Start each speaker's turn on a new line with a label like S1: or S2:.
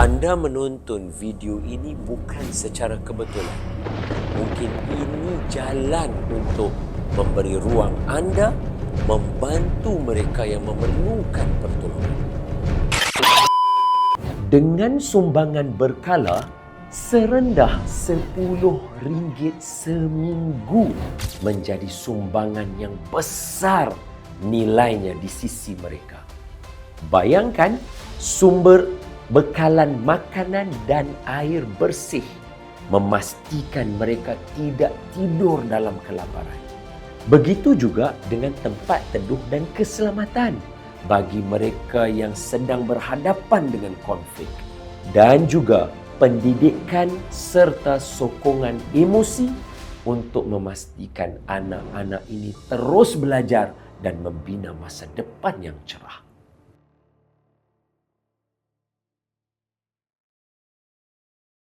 S1: Anda menonton video ini bukan secara kebetulan. Mungkin ini jalan untuk memberi ruang anda membantu mereka yang memerlukan pertolongan. Dengan sumbangan berkala serendah RM10 seminggu menjadi sumbangan yang besar nilainya di sisi mereka. Bayangkan sumber bekalan makanan dan air bersih memastikan mereka tidak tidur dalam kelaparan. Begitu juga dengan tempat teduh dan keselamatan bagi mereka yang sedang berhadapan dengan konflik dan juga pendidikan serta sokongan emosi untuk memastikan anak-anak ini terus belajar dan membina masa depan yang cerah.